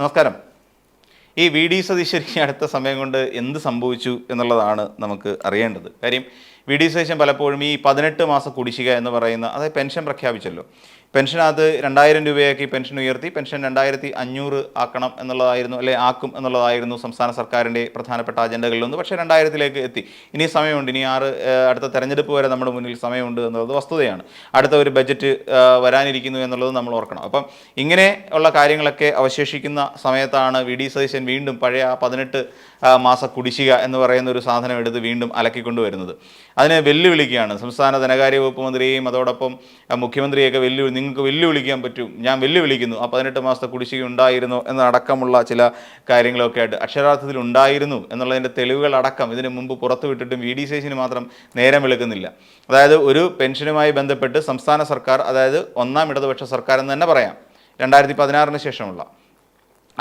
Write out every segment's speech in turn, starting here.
നമസ്കാരം. ഈ V D സതീശ്വരിക്ക് അടുത്ത സമയം കൊണ്ട് എന്ത് സംഭവിച്ചു എന്നുള്ളതാണ് നമുക്ക് അറിയേണ്ടത്. കാര്യം വി ഡി പലപ്പോഴും ഈ പതിനെട്ട് മാസം കുടിശ്ശിക എന്ന് പറയുന്ന അതായത് പെൻഷൻ പ്രഖ്യാപിച്ചല്ലോ. പെൻഷനകത്ത് രണ്ടായിരം രൂപയാക്കി പെൻഷൻ ഉയർത്തി പെൻഷൻ രണ്ടായിരത്തി അഞ്ഞൂറ് ആക്കണം എന്നുള്ളതായിരുന്നു അല്ലെ ആക്കും എന്നുള്ളതായിരുന്നു സംസ്ഥാന സർക്കാരിന്റെ പ്രധാനപ്പെട്ട അജണ്ടകളിലൊന്ന് പക്ഷേ രണ്ടായിരത്തിലേക്ക് എത്തി. ഇനി സമയമുണ്ട്. ഇനി ആറ് അടുത്ത തെരഞ്ഞെടുപ്പ് വരെ നമ്മുടെ മുന്നിൽ സമയമുണ്ട് എന്നുള്ളത് വസ്തുതയാണ്. അടുത്ത ഒരു ബജറ്റ് വരാനിരിക്കുന്നു എന്നുള്ളത് നമ്മൾ ഓർക്കണം. അപ്പം ഇങ്ങനെ ഉള്ള കാര്യങ്ങളൊക്കെ അവശേഷിക്കുന്ന സമയത്താണ് വി ഡി സതീശൻ വീണ്ടും പഴയ ആ പതിനെട്ട് മാസ കുടിശ്ശിക എന്ന് പറയുന്ന ഒരു സാധനം എടുത്ത് വീണ്ടും അലക്കിക്കൊണ്ടുവരുന്നത്. അതിനെ വെല്ലുവിളിക്കുകയാണ്. സംസ്ഥാന ധനകാര്യ വകുപ്പ് മന്ത്രിയെയും അതോടൊപ്പം മുഖ്യമന്ത്രിയൊക്കെ വെല്ലു നിങ്ങൾക്ക് വെല്ലുവിളിക്കാൻ പറ്റും. ഞാൻ വെല്ലുവിളിക്കുന്നു. ആ പതിനെട്ട് മാസത്തെ കുടിശ്ശിക ഉണ്ടായിരുന്നു എന്നടക്കമുള്ള ചില കാര്യങ്ങളൊക്കെ ആയിട്ട് അക്ഷരാർത്ഥത്തിൽ ഉണ്ടായിരുന്നു എന്നുള്ളതിന്റെ തെളിവുകൾ അടക്കം ഇതിന് മുമ്പ് പുറത്തുവിട്ടിട്ടും വി ഡി ശേഷിന് മാത്രം നേരം വെളുക്കുന്നില്ല. അതായത് ഒരു പെൻഷനുമായി ബന്ധപ്പെട്ട് സംസ്ഥാന സർക്കാർ അതായത് ഒന്നാം ഇടതുപക്ഷ സർക്കാർ എന്ന് തന്നെ പറയാം. രണ്ടായിരത്തി പതിനാറിന് ശേഷമുള്ള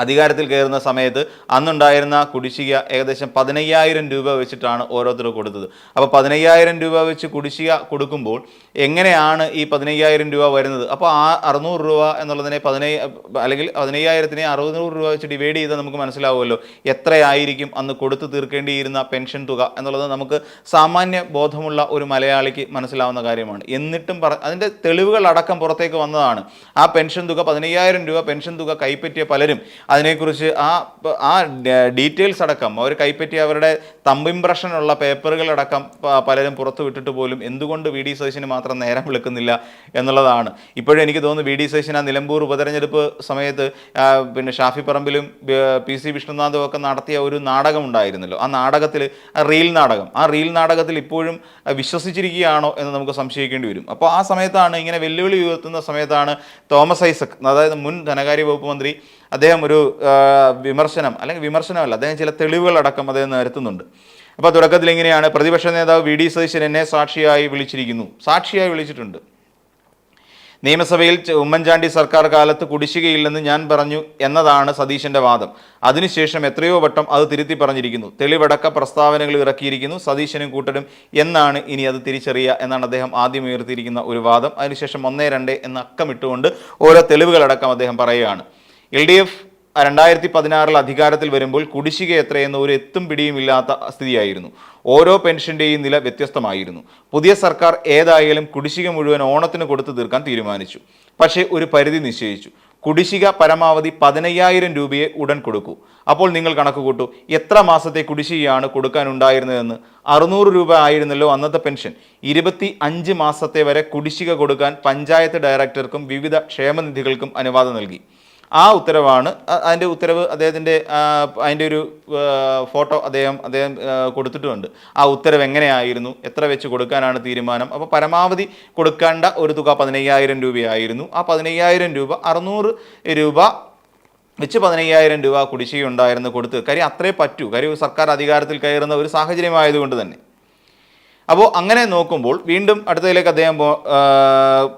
അധികാരത്തിൽ കയറുന്ന സമയത്ത് അന്നുണ്ടായിരുന്ന കുടിശ്ശിക ഏകദേശം പതിനയ്യായിരം രൂപ വെച്ചിട്ടാണ് ഓരോരുത്തർ കൊടുത്തത്. അപ്പോൾ പതിനയ്യായിരം രൂപ വെച്ച് കുടിശ്ശിക കൊടുക്കുമ്പോൾ എങ്ങനെയാണ് ഈ പതിനയ്യായിരം രൂപ വരുന്നത്? അപ്പോൾ ആ അറുന്നൂറ് രൂപ എന്നുള്ളതിനെ പതിനയ്യ അല്ലെങ്കിൽ പതിനയ്യായിരത്തിനെ അറുന്നൂറ് രൂപ വെച്ച് ഡിവൈഡ് ചെയ്താൽ നമുക്ക് മനസ്സിലാവുമല്ലോ എത്രയായിരിക്കും അന്ന് കൊടുത്തു തീർക്കേണ്ടിയിരുന്ന പെൻഷൻ തുക എന്നുള്ളത് നമുക്ക് സാമാന്യ ബോധമുള്ള ഒരു മലയാളിക്ക് മനസ്സിലാവുന്ന കാര്യമാണ്. എന്നിട്ടും പറ അതിന്റെ തെളിവുകൾ അടക്കം പുറത്തേക്ക് വന്നതാണ്. ആ പെൻഷൻ തുക പതിനയ്യായിരം രൂപ പെൻഷൻ തുക കൈപ്പറ്റിയ പലരും അതിനെക്കുറിച്ച് ആ ആ ഡീറ്റെയിൽസ് അടക്കം അവർ കൈപ്പറ്റി അവരുടെ തമ്പ് ഇംപ്രഷനുള്ള പേപ്പറുകളടക്കം പലരും പുറത്തു വിട്ടിട്ട് പോലും എന്തുകൊണ്ട് വി ഡി സതീശന് മാത്രം നേരം വിളിക്കുന്നില്ല എന്നുള്ളതാണ്. ഇപ്പോഴും എനിക്ക് തോന്നുന്നു വി ഡി സതീശൻ ആ നിലമ്പൂർ ഉപതെരഞ്ഞെടുപ്പ് സമയത്ത് പിന്നെ ഷാഫി പറമ്പിലും പി സി വിഷ്ണുനാഥും ഒക്കെ നടത്തിയ ഒരു നാടകം ഉണ്ടായിരുന്നല്ലോ. ആ നാടകത്തിൽ റീൽ നാടകം ആ റീൽ നാടകത്തിൽ ഇപ്പോഴും വിശ്വസിച്ചിരിക്കുകയാണോ എന്ന് നമുക്ക് സംശയിക്കേണ്ടി വരും. അപ്പോൾ ആ സമയത്താണ് ഇങ്ങനെ വെല്ലുവിളി ഉയർത്തുന്ന സമയത്താണ് തോമസ് ഐസക് അതായത് മുൻ ധനകാര്യ വകുപ്പ് മന്ത്രി അദ്ദേഹം ഒരു വിമർശനം അല്ലെങ്കിൽ വിമർശനമല്ല അദ്ദേഹം ചില തെളിവുകളടക്കം അദ്ദേഹം നിരത്തുന്നുണ്ട്. അപ്പോൾ തുടക്കത്തിൽ ഇങ്ങനെയാണ് പ്രതിപക്ഷ നേതാവ് വി ഡി സതീശൻ എന്നെ സാക്ഷിയായി വിളിച്ചിരിക്കുന്നു. സാക്ഷിയായി വിളിച്ചിട്ടുണ്ട്. നിയമസഭയിൽ ഉമ്മൻചാണ്ടി സർക്കാർ കാലത്ത് കുടിശ്ശികയില്ലെന്ന് ഞാൻ പറഞ്ഞു എന്നതാണ് സതീശന്റെ വാദം. അതിനുശേഷം എത്രയോ വട്ടം അത് തിരുത്തി പറഞ്ഞിരിക്കുന്നു. തെളിവടക്ക പ്രസ്താവനകൾ ഇറക്കിയിരിക്കുന്നു സതീശനും കൂട്ടരും എന്നാണ് ഇനി അത് തിരിച്ചറിയുക എന്നാണ് അദ്ദേഹം ആദ്യം ഉയർത്തിയിരിക്കുന്ന ഒരു വാദം. അതിനുശേഷം ഒന്നേ രണ്ട് എന്ന അക്കമിട്ടുകൊണ്ട് ഓരോ തെളിവുകളടക്കം അദ്ദേഹം പറയുകയാണ്. എൽ ഡി എഫ് രണ്ടായിരത്തി പതിനാറിൽ അധികാരത്തിൽ വരുമ്പോൾ കുടിശ്ശിക എത്രയെന്ന് ഒരു എത്തും പിടിയും ഇല്ലാത്ത സ്ഥിതിയായിരുന്നു. ഓരോ പെൻഷന്റെയും നില വ്യത്യസ്തമായിരുന്നു. പുതിയ സർക്കാർ ഏതായാലും കുടിശ്ശിക മുഴുവൻ ഓണത്തിന് കൊടുത്തു തീർക്കാൻ തീരുമാനിച്ചു. പക്ഷേ ഒരു പരിധി നിശ്ചയിച്ചു. കുടിശ്ശിക പരമാവധി പതിനയ്യായിരം രൂപയെ ഉടൻ കൊടുക്കൂ. അപ്പോൾ നിങ്ങൾ കണക്ക് കൂട്ടൂ എത്ര മാസത്തെ കുടിശ്ശികയാണ് കൊടുക്കാനുണ്ടായിരുന്നതെന്ന്. അറുന്നൂറ് രൂപ ആയിരുന്നല്ലോ അന്നത്തെ പെൻഷൻ. ഇരുപത്തി അഞ്ച് മാസത്തെ വരെ കുടിശ്ശിക കൊടുക്കാൻ പഞ്ചായത്ത് ഡയറക്ടർക്കും വിവിധ ക്ഷേമനിധികൾക്കും അനുവാദം നൽകി. ആ ഉത്തരവാണ്. അതിന്റെ ഉത്തരവ് അദ്ദേഹത്തിന്റെ അതിന്റെ ഒരു ഫോട്ടോ അദ്ദേഹം അദ്ദേഹം കൊടുത്തിട്ടുമുണ്ട് ആ ഉത്തരവ് എങ്ങനെയായിരുന്നു? എത്ര വെച്ച് കൊടുക്കാനാണ് തീരുമാനം? അപ്പോൾ പരമാവധി കൊടുക്കേണ്ട ഒരു തുക പതിനയ്യായിരം രൂപയായിരുന്നു. ആ പതിനയ്യായിരം രൂപ അറുന്നൂറ് രൂപ വെച്ച് പതിനയ്യായിരം രൂപ കുടിശ്ശിക ഉണ്ടായിരുന്നു കൊടുത്ത്. കാര്യം അത്രേ പറ്റൂ. കാര്യം സർക്കാർ അധികാരത്തിൽ കയറുന്ന ഒരു സാഹചര്യമായതുകൊണ്ട് തന്നെ. അപ്പോൾ അങ്ങനെ നോക്കുമ്പോൾ വീണ്ടും അടുത്തതിലേക്ക് അദ്ദേഹം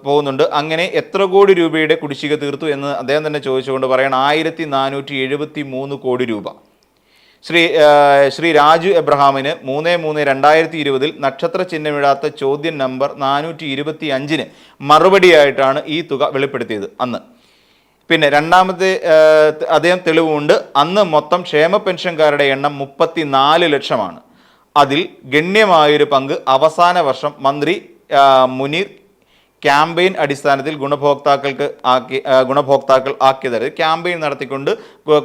പോകുന്നുണ്ട്. അങ്ങനെ എത്ര കോടി രൂപയുടെ കുടിശ്ശിക തീർത്തു എന്ന് അദ്ദേഹം തന്നെ ചോദിച്ചുകൊണ്ട് പറയണം ആയിരത്തി നാനൂറ്റി എഴുപത്തി മൂന്ന് കോടി രൂപ. ശ്രീ ശ്രീ രാജു എബ്രഹാമിന് മൂന്ന് മൂന്ന് രണ്ടായിരത്തി ഇരുപതിൽ നക്ഷത്ര ചിഹ്നമിടാത്ത ചോദ്യം നമ്പർ നാനൂറ്റി ഇരുപത്തി അഞ്ചിന് മറുപടിയായിട്ടാണ് ഈ തുക വെളിപ്പെടുത്തിയത് അന്ന്. പിന്നെ രണ്ടാമത്തെ അദ്ദേഹം തെളിവുണ്ട് അന്ന് മൊത്തം ക്ഷേമ പെൻഷൻകാരുടെ എണ്ണം മുപ്പത്തി നാല് ലക്ഷമാണ്. അതിൽ ഗണ്യമായൊരു പങ്ക് അവസാന വർഷം മന്ത്രി മുനീർ ക്യാമ്പയിൻ അടിസ്ഥാനത്തിൽ ഗുണഭോക്താക്കൾക്ക് ആക്കി ഗുണഭോക്താക്കൾ ആക്കിയത് ക്യാമ്പയിൻ നടത്തിക്കൊണ്ട്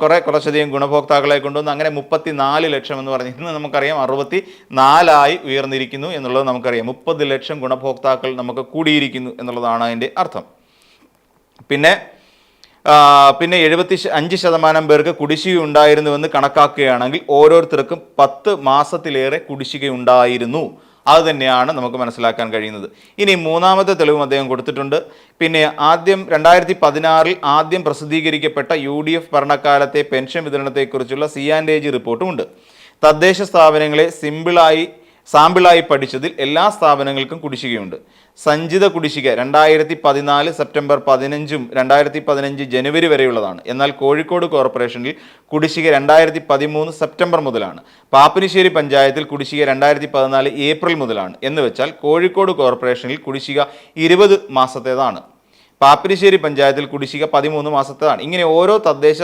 കുറേ കുറച്ചധികം ഗുണഭോക്താക്കളെ കൊണ്ടുവന്ന് അങ്ങനെ മുപ്പത്തി നാല് ലക്ഷം എന്ന് പറഞ്ഞിരുന്നു. നമുക്കറിയാം അറുപത്തി നാലായി ഉയർന്നിരിക്കുന്നു എന്നുള്ളത് നമുക്കറിയാം. മുപ്പത് ലക്ഷം ഗുണഭോക്താക്കൾ നമുക്ക് കൂടിയിരിക്കുന്നു എന്നുള്ളതാണ് അതിന്റെ അർത്ഥം. പിന്നെ പിന്നെ എഴുപത്തി അഞ്ച് ശതമാനം പേർക്ക് കുടിശ്ശിക ഉണ്ടായിരുന്നുവെന്ന് കണക്കാക്കുകയാണെങ്കിൽ ഓരോരുത്തർക്കും പത്ത് മാസത്തിലേറെ കുടിശ്ശിക ഉണ്ടായിരുന്നു. അത് തന്നെയാണ് നമുക്ക് മനസ്സിലാക്കാൻ കഴിയുന്നത്. ഇനി മൂന്നാമത്തെ തെളിവും അദ്ദേഹം കൊടുത്തിട്ടുണ്ട്. പിന്നെ ആദ്യം രണ്ടായിരത്തി പതിനാറിൽ ആദ്യം പ്രസിദ്ധീകരിക്കപ്പെട്ട യു ഡി എഫ് ഭരണകാലത്തെ പെൻഷൻ വിതരണത്തെക്കുറിച്ചുള്ള സി ആൻഡ് എ ജി റിപ്പോർട്ടുമുണ്ട്. തദ്ദേശ സ്ഥാപനങ്ങളെ സിമ്പിളായി സാമ്പിളായി പഠിച്ചതിൽ എല്ലാ സ്ഥാപനങ്ങൾക്കും കുടിശ്ശികയുണ്ട്. സഞ്ചിത കുടിശ്ശിക രണ്ടായിരത്തി പതിനാല് സെപ്റ്റംബർ പതിനഞ്ചും രണ്ടായിരത്തി പതിനഞ്ച് ജനുവരി വരെയുള്ളതാണ്. എന്നാൽ കോഴിക്കോട് കോർപ്പറേഷനിൽ കുടിശ്ശിക രണ്ടായിരത്തി പതിമൂന്ന് സെപ്റ്റംബർ മുതലാണ്. പാപ്പിനിശ്ശേരി പഞ്ചായത്തിൽ കുടിശ്ശിക രണ്ടായിരത്തി പതിനാല് ഏപ്രിൽ മുതലാണ്. എന്ന് വെച്ചാൽ കോഴിക്കോട് കോർപ്പറേഷനിൽ കുടിശ്ശിക ഇരുപത് മാസത്തേതാണ്. പാപ്പിനിശ്ശേരി പഞ്ചായത്തിൽ കുടിശ്ശിക പതിമൂന്ന് മാസത്തേതാണ് ഇങ്ങനെ ഓരോ തദ്ദേശ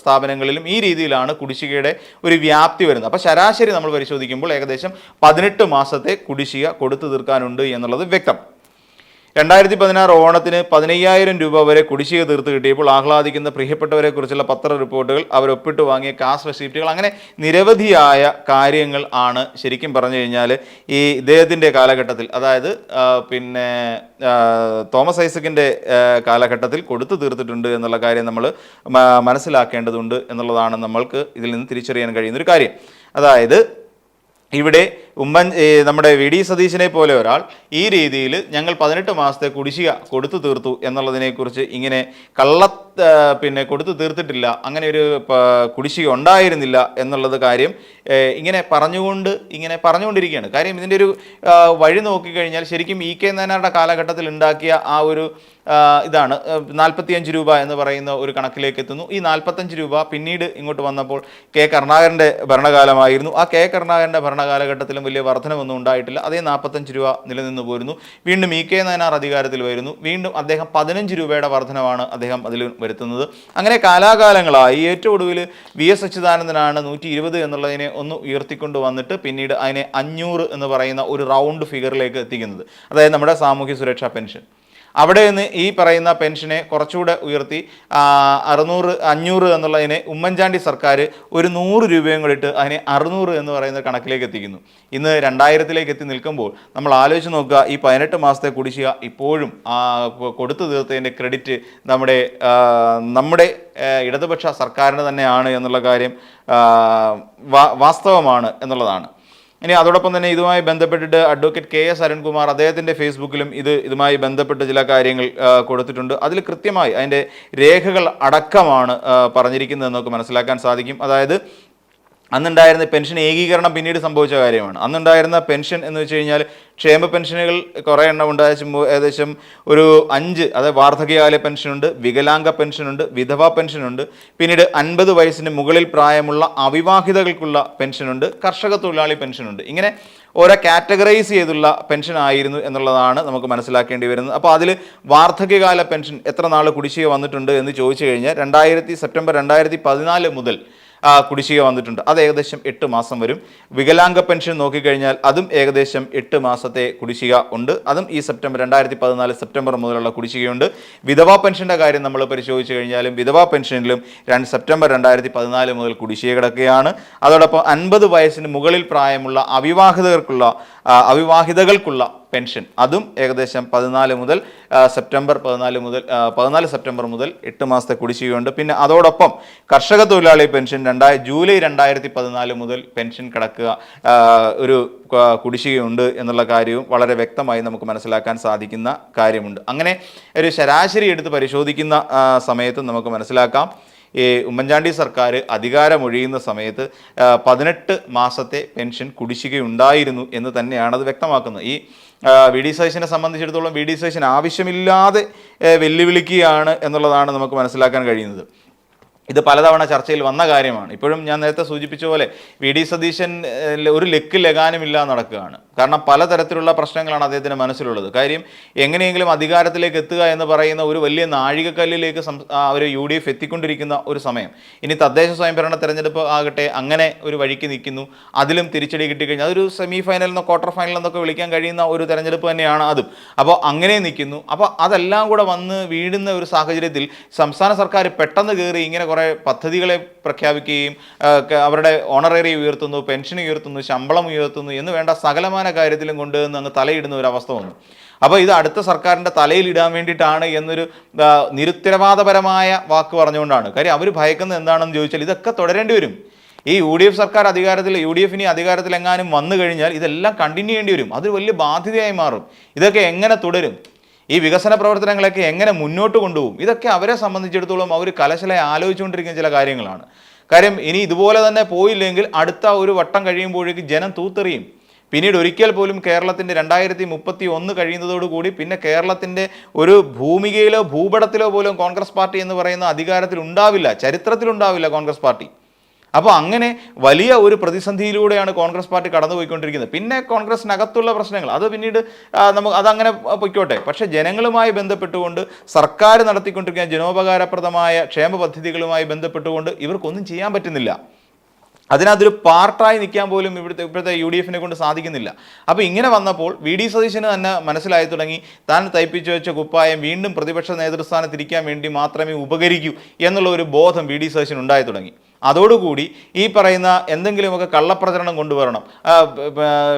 സ്ഥാപനങ്ങളിലും ഈ രീതിയിലാണ് കുടിശ്ശികയുടെ ഒരു വ്യാപ്തി വരുന്നത്. അപ്പോൾ ശരാശരി നമ്മൾ പരിശോധിക്കുമ്പോൾ ഏകദേശം പതിനെട്ട് മാസത്തെ കുടിശ്ശിക കൊടുത്തു തീർക്കാനുണ്ട് എന്നുള്ളത് വ്യക്തം. രണ്ടായിരത്തി പതിനാറ് ഓണത്തിന് പതിനയ്യായിരം രൂപ വരെ കുടിശ്ശിക തീർത്ത് കിട്ടിയപ്പോൾ ആഹ്ലാദിക്കുന്ന പ്രിയപ്പെട്ടവരെ കുറിച്ചുള്ള പത്ര റിപ്പോർട്ടുകൾ അവർ ഒപ്പിട്ട് വാങ്ങിയ കാസ് റെസിപ്റ്റുകൾ. അങ്ങനെ നിരവധിയായ കാര്യങ്ങൾ ആണ് ശരിക്കും പറഞ്ഞു കഴിഞ്ഞാൽ ഈ ഇദ്ദേഹത്തിന്റെ കാലഘട്ടത്തിൽ അതായത് പിന്നെ തോമസ് ഐസക്കിന്റെ കാലഘട്ടത്തിൽ കൊടുത്തു തീർത്തിട്ടുണ്ട് എന്നുള്ള കാര്യം നമ്മൾ മനസ്സിലാക്കേണ്ടതുണ്ട് എന്നുള്ളതാണ് നമ്മൾക്ക് ഇതിൽ നിന്ന് തിരിച്ചറിയാൻ കഴിയുന്ന ഒരു കാര്യം. അതായത് ഇവിടെ ഉമ്മൻ നമ്മുടെ വി ഡി സതീശനെ പോലെ ഒരാൾ ഈ രീതിയിൽ ഞങ്ങൾ പതിനെട്ട് മാസത്തെ കുടിശ്ശിക കൊടുത്തു തീർത്തു എന്നുള്ളതിനെക്കുറിച്ച് ഇങ്ങനെ കള്ള പിന്നെ കൊടുത്തു തീർത്തിട്ടില്ല. അങ്ങനെ ഒരു കുടിശ്ശിക ഉണ്ടായിരുന്നില്ല എന്നുള്ളത് കാര്യം ഇങ്ങനെ പറഞ്ഞുകൊണ്ട് ഇങ്ങനെ പറഞ്ഞുകൊണ്ടിരിക്കുകയാണ്. കാര്യം ഇതിന്റെ ഒരു വഴി നോക്കിക്കഴിഞ്ഞാൽ ശരിക്കും ഇ കെ നായനാരുടെ കാലഘട്ടത്തിൽ ഉണ്ടാക്കിയ ആ ഒരു ഇതാണ്. നാൽപ്പത്തിയഞ്ച് രൂപ എന്ന് പറയുന്ന ഒരു കണക്കിലേക്ക് എത്തുന്നു. ഈ നാൽപ്പത്തഞ്ച് രൂപ പിന്നീട് ഇങ്ങോട്ട് വന്നപ്പോൾ കെ കരുണാകരന്റെ ഭരണകാലമായിരുന്നു. ആ കെ കരുണാകരന്റെ ഭരണകാലഘട്ടത്തിലും വലിയ വർധനമൊന്നും ഉണ്ടായിട്ടില്ല. അതേ നാൽപ്പത്തഞ്ച് രൂപ നിലനിന്ന് പോരുന്നു. വീണ്ടും ഇ കെ നായനാർ അധികാരത്തിൽ വരുന്നു. വീണ്ടും അദ്ദേഹം പതിനഞ്ച് രൂപയുടെ വർധനമാണ് അദ്ദേഹം അതിൽ വരുത്തുന്നത്. അങ്ങനെ കാലാകാലങ്ങളായി. ഏറ്റവും ഒടുവിൽ വി എസ് അച്യുതാനന്ദനാണ് നൂറ്റി ഇരുപത് എന്നുള്ളതിനെ ഒന്ന് ഉയർത്തിക്കൊണ്ട് വന്നിട്ട് പിന്നീട് അതിനെ അഞ്ഞൂറ് എന്ന് പറയുന്ന ഒരു റൗണ്ട് ഫിഗറിലേക്ക് എത്തിക്കുന്നത്. അതായത് നമ്മുടെ സാമൂഹ്യ സുരക്ഷാ പെൻഷൻ. അവിടെ നിന്ന് ഈ പറയുന്ന പെൻഷനെ കുറച്ചുകൂടെ ഉയർത്തി അറുന്നൂറ് അഞ്ഞൂറ് എന്നുള്ളതിനെ ഉമ്മൻചാണ്ടി സർക്കാർ ഒരു നൂറ് രൂപയും കൂടി ഇട്ട് അതിനെ അറുന്നൂറ് എന്ന് പറയുന്ന കണക്കിലേക്ക് എത്തിക്കുന്നു. ഇന്ന് രണ്ടായിരത്തിലേക്ക് എത്തി നിൽക്കുമ്പോൾ നമ്മൾ ആലോചിച്ച് നോക്കുക ഈ പതിനെട്ട് മാസത്തെ കുടിശ്ശിക ഇപ്പോഴും കൊടുത്തു തീർത്തതിന്റെ ക്രെഡിറ്റ് നമ്മുടെ നമ്മുടെ ഇടതുപക്ഷ സർക്കാരിന് തന്നെയാണ് എന്നുള്ള കാര്യം വാസ്തവമാണ് എന്നുള്ളതാണ്. ഇനി അതോടൊപ്പം തന്നെ ഇതുമായി ബന്ധപ്പെട്ടിട്ട് അഡ്വക്കേറ്റ് കെ എസ് അരുൺകുമാർ അദ്ദേഹത്തിന്റെ ഫേസ്ബുക്കിലും ഇത് ഇതുമായി ബന്ധപ്പെട്ട് ചില കാര്യങ്ങൾ കൊടുത്തിട്ടുണ്ട്. അതിൽ കൃത്യമായി അതിന്റെ രേഖകൾ അടക്കമാണ് ആ, പറഞ്ഞിരിക്കുന്നത് നമുക്ക് മനസ്സിലാക്കാൻ സാധിക്കും. അതായത് അന്നുണ്ടായിരുന്ന പെൻഷൻ ഏകീകരണം പിന്നീട് സംഭവിച്ച കാര്യമാണ്. അന്നുണ്ടായിരുന്ന പെൻഷൻ എന്ന് വെച്ച് കഴിഞ്ഞാൽ ക്ഷേമ പെൻഷനുകൾ കുറേ എണ്ണം ഉണ്ട് ഏകദേശം ഒരു അഞ്ച് അതായത് വാർദ്ധക്യകാല പെൻഷനുണ്ട് വികലാംഗ പെൻഷനുണ്ട് വിധവാ പെൻഷനുണ്ട് പിന്നീട് അൻപത് വയസ്സിന് മുകളിൽ പ്രായമുള്ള അവിവാഹിതകൾക്കുള്ള പെൻഷനുണ്ട് കർഷക തൊഴിലാളി പെൻഷനുണ്ട്. ഇങ്ങനെ ഓരോ കാറ്റഗറൈസ് ചെയ്തുള്ള പെൻഷൻ ആയിരുന്നു എന്നുള്ളതാണ് നമുക്ക് മനസ്സിലാക്കേണ്ടി വരുന്നത്. അപ്പോൾ അതിൽ വാർദ്ധക്യകാല പെൻഷൻ എത്ര നാൾ കുടിശ്ശിക വന്നിട്ടുണ്ട് എന്ന് ചോദിച്ചു കഴിഞ്ഞാൽ രണ്ടായിരത്തി സെപ്റ്റംബർ രണ്ടായിരത്തി പതിനാല് മുതൽ കുടിശ്ശിക വന്നിട്ടുണ്ട്. അത് ഏകദേശം എട്ട് മാസം വരും. വികലാംഗ പെൻഷൻ നോക്കിക്കഴിഞ്ഞാൽ അതും ഏകദേശം എട്ട് മാസത്തെ കുടിശ്ശിക ഉണ്ട്. അതും ഈ സെപ്റ്റംബർ രണ്ടായിരത്തി പതിനാല് സെപ്റ്റംബർ മുതലുള്ള കുടിശ്ശികയുണ്ട്. വിധവാ പെൻഷന്റെ കാര്യം നമ്മൾ പരിശോധിച്ച് കഴിഞ്ഞാലും വിധവാ പെൻഷനിലും രണ്ട് സെപ്റ്റംബർ രണ്ടായിരത്തി പതിനാല് മുതൽ കുടിശ്ശിക കിടക്കുകയാണ്. അതോടൊപ്പം അൻപത് വയസ്സിന് മുകളിൽ പ്രായമുള്ള അവിവാഹിതർക്കുള്ള അവിവാഹിതകൾക്കുള്ള പെൻഷൻ. അതും ഏകദേശം പതിനാല് മുതൽ സെപ്റ്റംബർ പതിനാല് മുതൽ പതിനാല് സെപ്റ്റംബർ മുതൽ എട്ട് മാസത്തെ കുടിശ്ശികയുണ്ട്. പിന്നെ അതോടൊപ്പം കർഷക തൊഴിലാളി പെൻഷൻ രണ്ടായി ജൂലൈ രണ്ടായിരത്തി പതിനാല് മുതൽ പെൻഷൻ കിടക്കുക ഒരു കുടിശ്ശികയുണ്ട് എന്നുള്ള കാര്യവും വളരെ വ്യക്തമായി നമുക്ക് മനസ്സിലാക്കാൻ സാധിക്കുന്ന കാര്യമുണ്ട്. അങ്ങനെ ഒരു ശരാശരി എടുത്ത് പരിശോധിക്കുന്ന സമയത്ത് നമുക്ക് മനസ്സിലാക്കാം. ഈ ഉമ്മൻചാണ്ടി സർക്കാർ അധികാരമൊഴിയുന്ന സമയത്ത് പതിനെട്ട് മാസത്തെ പെൻഷൻ കുടിശ്ശികയുണ്ടായിരുന്നു എന്ന് തന്നെയാണ് അത് വ്യക്തമാക്കുന്നത്. ഈ വി ഡി സതീശനെ സംബന്ധിച്ചിടത്തോളം വി ഡി സതീശൻ ആവശ്യമില്ലാതെ വെല്ലുവിളിക്കുകയാണ് എന്നുള്ളതാണ് നമുക്ക് മനസ്സിലാക്കാൻ കഴിയുന്നത്. ഇത് പലതവണ ചർച്ചയിൽ വന്ന കാര്യമാണ്. ഇപ്പോഴും ഞാൻ നേരത്തെ സൂചിപ്പിച്ച പോലെ വി ഡി സതീശൻ ഒരു ലെക്ക് ലഗാനുമില്ലാതെ നടക്കുകയാണ്. കാരണം പലതരത്തിലുള്ള പ്രശ്നങ്ങളാണ് അദ്ദേഹത്തിന് മനസ്സിലുള്ളത്. കാര്യം എങ്ങനെയെങ്കിലും അധികാരത്തിലേക്ക് എത്തുക എന്ന് പറയുന്ന ഒരു വലിയ നാഴികക്കല്ലിലേക്ക് അവർ യു ഡി എഫ് എത്തിക്കൊണ്ടിരിക്കുന്ന ഒരു സമയം. ഇനി തദ്ദേശ സ്വയംഭരണ തെരഞ്ഞെടുപ്പ് ആകട്ടെ അങ്ങനെ ഒരു വഴിക്ക് നിൽക്കുന്നു. അതിലും തിരിച്ചടി കിട്ടിക്കഴിഞ്ഞാൽ അതൊരു സെമി ഫൈനൽ എന്നോ ക്വാർട്ടർ ഫൈനൽ എന്നൊക്കെ വിളിക്കാൻ കഴിയുന്ന ഒരു തെരഞ്ഞെടുപ്പ് തന്നെയാണ് അതും. അപ്പോൾ അങ്ങനെ നിൽക്കുന്നു. അപ്പോൾ അതെല്ലാം കൂടെ വന്ന് വീഴുന്ന ഒരു സാഹചര്യത്തിൽ സംസ്ഥാന സർക്കാർ പെട്ടെന്ന് കയറി ഇങ്ങനെ കുറേ പദ്ധതികളെ പ്രഖ്യാപിക്കുകയും അവരുടെ ഓണറേറി ഉയർത്തുന്നു പെൻഷൻ ഉയർത്തുന്നു ശമ്പളം ഉയർത്തുന്നു എന്ന് വേണ്ട സകലമാന കാര്യത്തിലും കൊണ്ടുവന്ന് അങ്ങ് തലയിടുന്ന ഒരു അവസ്ഥ വന്നു. അപ്പോൾ ഇത് അടുത്ത സർക്കാരിന്റെ തലയിൽ ഇടാൻ വേണ്ടിയിട്ടാണ് എന്നൊരു നിരുത്തരവാദപരമായ വാക്ക് പറഞ്ഞുകൊണ്ടാണ്. കാര്യം അവർ ഭയക്കുന്നത് എന്താണെന്ന് ചോദിച്ചാൽ ഇതൊക്കെ തുടരേണ്ടി വരും. ഈ യു ഡി എഫ് സർക്കാർ അധികാരത്തിൽ യു ഡി എഫിനി അധികാരത്തിൽ എങ്ങാനും വന്നു കഴിഞ്ഞാൽ ഇതെല്ലാം കണ്ടിന്യൂ ചെയ്യേണ്ടി വരും. അത് വലിയ ബാധ്യതയായി മാറും. ഇതൊക്കെ എങ്ങനെ തുടരും? ഈ വികസന പ്രവർത്തനങ്ങളൊക്കെ എങ്ങനെ മുന്നോട്ട് കൊണ്ടുപോകും? ഇതൊക്കെ അവരെ സംബന്ധിച്ചിടത്തോളം അവർ കലശലായി ആലോചിച്ചുകൊണ്ടിരിക്കുന്ന ചില കാര്യങ്ങളാണ്. കാര്യം ഇനി ഇതുപോലെ തന്നെ പോയില്ലെങ്കിൽ അടുത്ത ഒരു വട്ടം കഴിയുമ്പോഴേക്ക് ജനം തൂത്തെറിയും. പിന്നീട് ഒരിക്കൽ പോലും കേരളത്തിന്റെ രണ്ടായിരത്തി മുപ്പത്തി ഒന്ന് കഴിയുന്നതോടുകൂടി പിന്നെ കേരളത്തിന്റെ ഒരു ഭൂമികയിലോ ഭൂപടത്തിലോ പോലും കോൺഗ്രസ് പാർട്ടി എന്ന് പറയുന്ന അധികാരത്തിൽ ഉണ്ടാവില്ല ചരിത്രത്തിലുണ്ടാവില്ല കോൺഗ്രസ് പാർട്ടി. അപ്പോൾ അങ്ങനെ വലിയ ഒരു പ്രതിസന്ധിയിലൂടെയാണ് കോൺഗ്രസ് പാർട്ടി കടന്നുപോയിക്കൊണ്ടിരിക്കുന്നത്. പിന്നെ കോൺഗ്രസിനകത്തുള്ള പ്രശ്നങ്ങൾ. അത് പിന്നീട് നമുക്ക് അതങ്ങനെ പൊയ്ക്കോട്ടെ. പക്ഷേ ജനങ്ങളുമായി ബന്ധപ്പെട്ടുകൊണ്ട് സർക്കാർ നടത്തിക്കൊണ്ടിരിക്കുന്ന ജനോപകാരപ്രദമായ ക്ഷേമ പദ്ധതികളുമായി ബന്ധപ്പെട്ടുകൊണ്ട് ഇവർക്കൊന്നും ചെയ്യാൻ പറ്റുന്നില്ല. അതിനകത്തൊരു പാർട്ടായി നിൽക്കാൻ പോലും ഇവിടുത്തെ ഇപ്പോഴത്തെ യു ഡി എഫിനെ കൊണ്ട് സാധിക്കുന്നില്ല. അപ്പോൾ ഇങ്ങനെ വന്നപ്പോൾ വി ഡി സതീശന് തന്നെ മനസ്സിലായി തുടങ്ങി. താൻ തയ്പ്പിച്ചു വെച്ച കുപ്പായം വീണ്ടും പ്രതിപക്ഷ നേതൃസ്ഥാനത്തിരിക്കാൻ വേണ്ടി മാത്രമേ ഉപകരിക്കൂ എന്നുള്ള ഒരു ബോധം വി ഡി സതീശൻ ഉണ്ടായി തുടങ്ങി. അതോടുകൂടി ഈ പറയുന്ന എന്തെങ്കിലുമൊക്കെ കള്ളപ്രചരണം കൊണ്ടുവരണം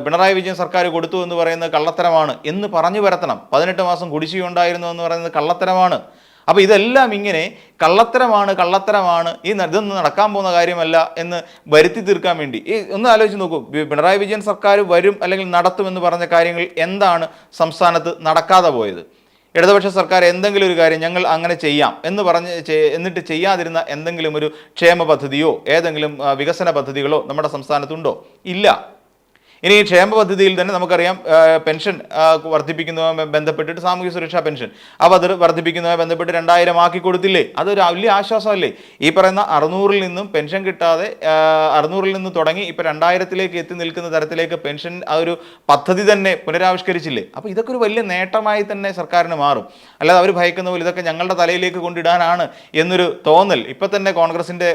പിണറായി വിജയൻ സർക്കാർ കൊടുത്തു എന്ന് പറയുന്നത് കള്ളത്തരമാണ് എന്ന് പറഞ്ഞു വരത്തണം പതിനെട്ട് മാസം കുടിശ്ശിക ഉണ്ടായിരുന്നു എന്ന് പറയുന്നത് കള്ളത്തരമാണ്. അപ്പോൾ ഇതെല്ലാം ഇങ്ങനെ കള്ളത്തരമാണ് കള്ളത്തരമാണ് ഈ ഇതൊന്നും നടക്കാൻ പോകുന്ന കാര്യമല്ല എന്ന് വരുത്തി തീർക്കാൻ വേണ്ടി. ഈ ഒന്ന് ആലോചിച്ച് നോക്കൂ. പിണറായി വിജയൻ സർക്കാർ വരും അല്ലെങ്കിൽ നടത്തുമെന്ന് പറഞ്ഞ കാര്യങ്ങൾ എന്താണ് സംസ്ഥാനത്ത് നടക്കാതെ പോയത്? ഇടതുപക്ഷ സർക്കാർ എന്തെങ്കിലും ഒരു കാര്യം ഞങ്ങൾ അങ്ങനെ ചെയ്യാം എന്ന് പറഞ്ഞ് എന്നിട്ട് ചെയ്യാതിരുന്ന എന്തെങ്കിലും ഒരു ക്ഷേമ പദ്ധതിയോ ഏതെങ്കിലും വികസന പദ്ധതികളോ നമ്മുടെ സംസ്ഥാനത്തുണ്ടോ? ഇല്ല. ഇനി ഈ ക്ഷേമ പദ്ധതിയിൽ തന്നെ നമുക്കറിയാം പെൻഷൻ വർദ്ധിപ്പിക്കുന്നതുമായി ബന്ധപ്പെട്ടിട്ട് സാമൂഹ്യ സുരക്ഷാ പെൻഷൻ. അപ്പോൾ അത് വർദ്ധിപ്പിക്കുന്നതുമായി ബന്ധപ്പെട്ട് രണ്ടായിരം ആക്കി കൊടുത്തില്ലേ? അതൊരു വലിയ ആശ്വാസമല്ലേ? ഈ പറയുന്ന അറുന്നൂറിൽ നിന്നും പെൻഷൻ കിട്ടാതെ അറുന്നൂറിൽ നിന്ന് തുടങ്ങി ഇപ്പോൾ രണ്ടായിരത്തിലേക്ക് എത്തി നിൽക്കുന്ന തരത്തിലേക്ക് പെൻഷൻ ആ ഒരു പദ്ധതി തന്നെ പുനരാവിഷ്കരിച്ചില്ലേ? അപ്പോൾ ഇതൊക്കെ ഒരു വലിയ നേട്ടമായി തന്നെ സർക്കാരിന് മാറും. അല്ലാതെ അവർ ഭയക്കുന്ന പോലെ ഇതൊക്കെ ഞങ്ങളുടെ തലയിലേക്ക് കൊണ്ടിടാനാണ് എന്നൊരു തോന്നൽ ഇപ്പം തന്നെ കോൺഗ്രസിന്റെ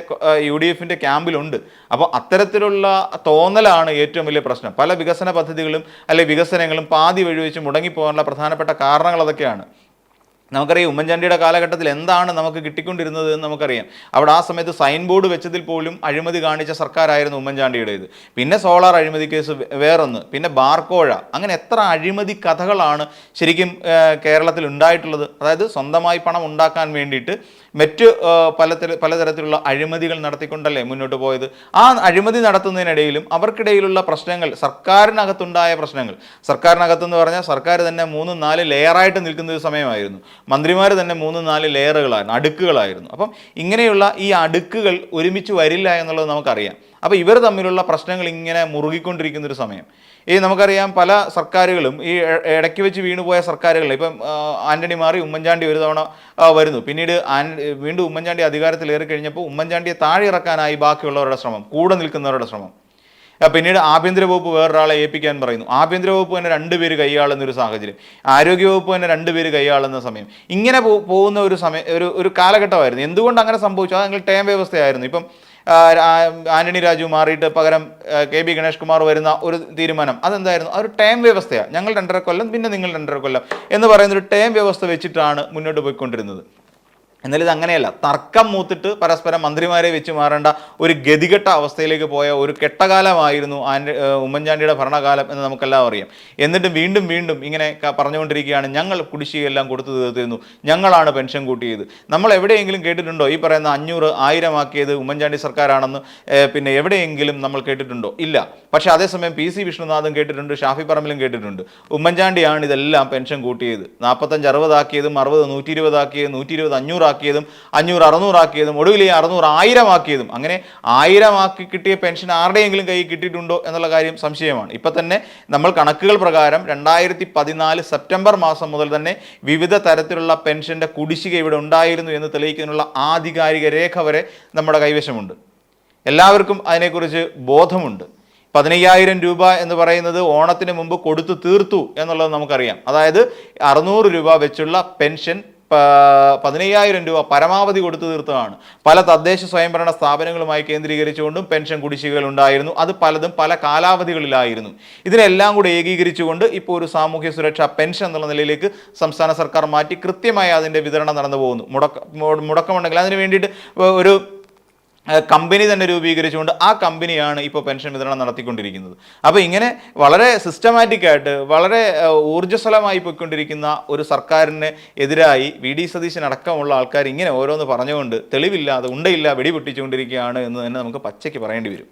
യു ഡി എഫിന്റെ ക്യാമ്പിലുണ്ട്. അപ്പോൾ അത്തരത്തിലുള്ള തോന്നലാണ് ഏറ്റവും വലിയ പ്രശ്നം. പല വികസന പദ്ധതികളും അല്ലെങ്കിൽ വികസനങ്ങളും പാതി വഴി വെച്ച് മുടങ്ങിപ്പോകാനുള്ള പ്രധാനപ്പെട്ട കാരണങ്ങൾ അതൊക്കെയാണ്. നമുക്കറിയാം ഉമ്മൻചാണ്ടിയുടെ കാലഘട്ടത്തിൽ എന്താണ് നമുക്ക് കിട്ടിക്കൊണ്ടിരുന്നത് എന്ന് നമുക്കറിയാം. അവിടെ ആ സമയത്ത് സൈൻ ബോർഡ് വെച്ചതിൽ പോലും അഴിമതി കാണിച്ച സർക്കാരായിരുന്നു ഉമ്മൻചാണ്ടിയുടേത്. പിന്നെ സോളാർ അഴിമതി കേസ് വേറൊന്ന്. പിന്നെ ബാർക്കോഴ അങ്ങനെ എത്ര അഴിമതി കഥകളാണ് ശരിക്കും കേരളത്തിൽ ഉണ്ടായിട്ടുള്ളത്. അതായത് സ്വന്തമായി പണം ഉണ്ടാക്കാൻ വേണ്ടിയിട്ട് മറ്റ് പലതര പലതരത്തിലുള്ള അഴിമതികൾ നടത്തിക്കൊണ്ടല്ലേ മുന്നോട്ട് പോയത്? ആ അഴിമതി നടത്തുന്നതിനിടയിലും അവർക്കിടയിലുള്ള പ്രശ്നങ്ങൾ സർക്കാരിനകത്തുണ്ടായ പ്രശ്നങ്ങൾ. സർക്കാരിനകത്തെന്ന് പറഞ്ഞാൽ സർക്കാർ തന്നെ മൂന്ന് നാല് ലെയറായിട്ട് നിൽക്കുന്ന ഒരു സമയമായിരുന്നു. മന്ത്രിമാർ തന്നെ മൂന്ന് നാല് ലെയറുകളായിരുന്നു അടുക്കുകളായിരുന്നു. അപ്പം ഇങ്ങനെയുള്ള ഈ അടുക്കുകൾ ഒരുമിച്ച് വരില്ല എന്നുള്ളത് നമുക്കറിയാം. അപ്പോൾ ഇവർ തമ്മിലുള്ള പ്രശ്നങ്ങൾ ഇങ്ങനെ മുറുകിക്കൊണ്ടിരിക്കുന്ന ഒരു സമയം. ഈ നമുക്കറിയാം പല സർക്കാരുകളും ഈ ഇടയ്ക്ക് വെച്ച് വീണുപോയ സർക്കാരുകൾ ഇപ്പം ആന്റണി മാറി ഉമ്മൻചാണ്ടി ഒരു തവണ വരുന്നു. പിന്നീട് വീണ്ടും ഉമ്മൻചാണ്ടി അധികാരത്തിൽ ഏറി കഴിഞ്ഞപ്പോൾ ഉമ്മൻചാണ്ടിയെ താഴെ ഇറക്കാനായി ബാക്കിയുള്ളവരുടെ ശ്രമം കൂടെ നിൽക്കുന്നവരുടെ ശ്രമം. പിന്നീട് ആഭ്യന്തര വകുപ്പ് വേറൊരാളെ ഏൽപ്പിക്കാൻ പറയുന്നു. ആഭ്യന്തര വകുപ്പ് തന്നെ രണ്ടുപേര് കൈയാളുന്ന ഒരു സാഹചര്യം. ആരോഗ്യ വകുപ്പ് തന്നെ രണ്ടുപേര് കൈയാളുന്ന സമയം. ഇങ്ങനെ പോകുന്ന ഒരു സമയം ഒരു ഒരു കാലഘട്ടമായിരുന്നു. എന്തുകൊണ്ട് അങ്ങനെ സംഭവിച്ചു? അത് ഞങ്ങൾ ടേം വ്യവസ്ഥയായിരുന്നു. ഇപ്പം ആന്റണി രാജു മാറിയിട്ട് പകരം കെ ബി ഗണേഷ് കുമാർ വരുന്ന ഒരു തീരുമാനം. അതെന്തായിരുന്നു? ആ ഒരു ടേം വ്യവസ്ഥയാണ് ഞങ്ങൾ രണ്ടര കൊല്ലം പിന്നെ നിങ്ങൾ രണ്ടര കൊല്ലം എന്ന് പറയുന്ന ഒരു ടേം വ്യവസ്ഥ വെച്ചിട്ടാണ് മുന്നോട്ട് പോയിക്കൊണ്ടിരുന്നത്. എന്നാൽ ഇത് അങ്ങനെയല്ല തർക്കം മൂത്തിട്ട് പരസ്പരം മന്ത്രിമാരെ വെച്ച് മാറേണ്ട ഒരു ഗതികെട്ട അവസ്ഥയിലേക്ക് പോയ ഒരു കെട്ടകാലമായിരുന്നു ആന്റെ ഉമ്മൻചാണ്ടിയുടെ ഭരണകാലം എന്ന് നമുക്കെല്ലാം അറിയാം. എന്നിട്ടും വീണ്ടും വീണ്ടും ഇങ്ങനെ പറഞ്ഞുകൊണ്ടിരിക്കുകയാണ്. ഞങ്ങൾ കുടിശ്ശികയെല്ലാം കൊടുത്തു തീർത്തിരുന്നു. ഞങ്ങളാണ് പെൻഷൻ കൂട്ടിയത്. നമ്മൾ എവിടെയെങ്കിലും കേട്ടിട്ടുണ്ടോ? ഈ പറയുന്ന അഞ്ഞൂറ് ആയിരം ആക്കിയത് ഉമ്മൻചാണ്ടി സർക്കാരാണെന്ന് പിന്നെ എവിടെയെങ്കിലും നമ്മൾ കേട്ടിട്ടുണ്ടോ? ഇല്ല. പക്ഷേ അതേസമയം പി സി വിഷ്ണുനാഥും കേട്ടിട്ടുണ്ട് ഷാഫി പറമ്പിലും കേട്ടിട്ടുണ്ട്. ഉമ്മൻചാണ്ടിയാണ് ഇതെല്ലാം പെൻഷൻ കൂട്ടിയത്. നാൽപ്പത്തഞ്ച് അറുപതാക്കിയതും അറുപത് നൂറ്റി ഇരുപതാക്കിയത് നൂറ്റി ഇരുപത് അഞ്ഞൂറാക്കിയതും അഞ്ഞൂറ് അറുന്നൂറാക്കിയതും ഒടുവിൽ ഈ അറുന്നൂറ് ആയിരം ആക്കിയതും. അങ്ങനെ ആയിരം ആക്കി കിട്ടിയ പെൻഷൻ ആരുടെയെങ്കിലും കയ്യിൽ കിട്ടിയിട്ടുണ്ടോ എന്നുള്ള കാര്യം സംശയമാണ്. ഇപ്പം തന്നെ നമ്മൾ കണക്കുകൾ പ്രകാരം രണ്ടായിരത്തി പതിനാല് സെപ്റ്റംബർ മാസം മുതൽ തന്നെ വിവിധ തരത്തിലുള്ള പെൻഷന്റെ കുടിശ്ശിക ഇവിടെ ഉണ്ടായിരുന്നു എന്ന് തെളിയിക്കുന്നതിനുള്ള ആധികാരിക രേഖ വരെ നമ്മുടെ കൈവശമുണ്ട്. എല്ലാവർക്കും അതിനെക്കുറിച്ച് ബോധമുണ്ട്. പതിനയ്യായിരം രൂപ എന്ന് പറയുന്നത് ഓണത്തിന് മുമ്പ് കൊടുത്തു തീർത്തു എന്നുള്ളത് നമുക്കറിയാം. അതായത് അറുന്നൂറ് രൂപ വെച്ചുള്ള പെൻഷൻ പതിനയ്യായിരം രൂപ പരമാവധി കൊടുത്തു തീർത്തതാണ്. പല തദ്ദേശ സ്വയംഭരണ സ്ഥാപനങ്ങളുമായി കേന്ദ്രീകരിച്ചുകൊണ്ടും പെൻഷൻ കുടിശ്ശികകൾ ഉണ്ടായിരുന്നു. അത് പലതും പല കാലാവധികളിലായിരുന്നു. ഇതിനെല്ലാം കൂടി ഏകീകരിച്ചുകൊണ്ട് ഇപ്പോൾ ഒരു സാമൂഹ്യ സുരക്ഷാ പെൻഷൻ എന്നുള്ള നിലയിലേക്ക് സംസ്ഥാന സർക്കാർ മാറ്റി കൃത്യമായി അതിന്റെ വിതരണം നടന്നു പോകുന്നു. മുടക്ക മുടക്കമുണ്ടെങ്കിൽ അതിന് വേണ്ടിയിട്ട് ഒരു കമ്പനി തന്നെ രൂപീകരിച്ചുകൊണ്ട് ആ കമ്പനിയാണ് ഇപ്പോൾ പെൻഷൻ വിതരണം നടത്തിക്കൊണ്ടിരിക്കുന്നത്. അപ്പോൾ ഇങ്ങനെ വളരെ സിസ്റ്റമാറ്റിക്കായിട്ട് വളരെ ഊർജസ്വലമായി പോയിക്കൊണ്ടിരിക്കുന്ന ഒരു സർക്കാരിന് എതിരായി വി ഡി സതീശൻ അടക്കമുള്ള ആൾക്കാർ ഇങ്ങനെ ഓരോന്ന് പറഞ്ഞുകൊണ്ട് തെളിവില്ലാതെ ഉണ്ടയില്ല വെടിപൊട്ടിച്ചുകൊണ്ടിരിക്കുകയാണ് എന്ന് തന്നെ നമുക്ക് പച്ചയ്ക്ക് പറയേണ്ടി വരും.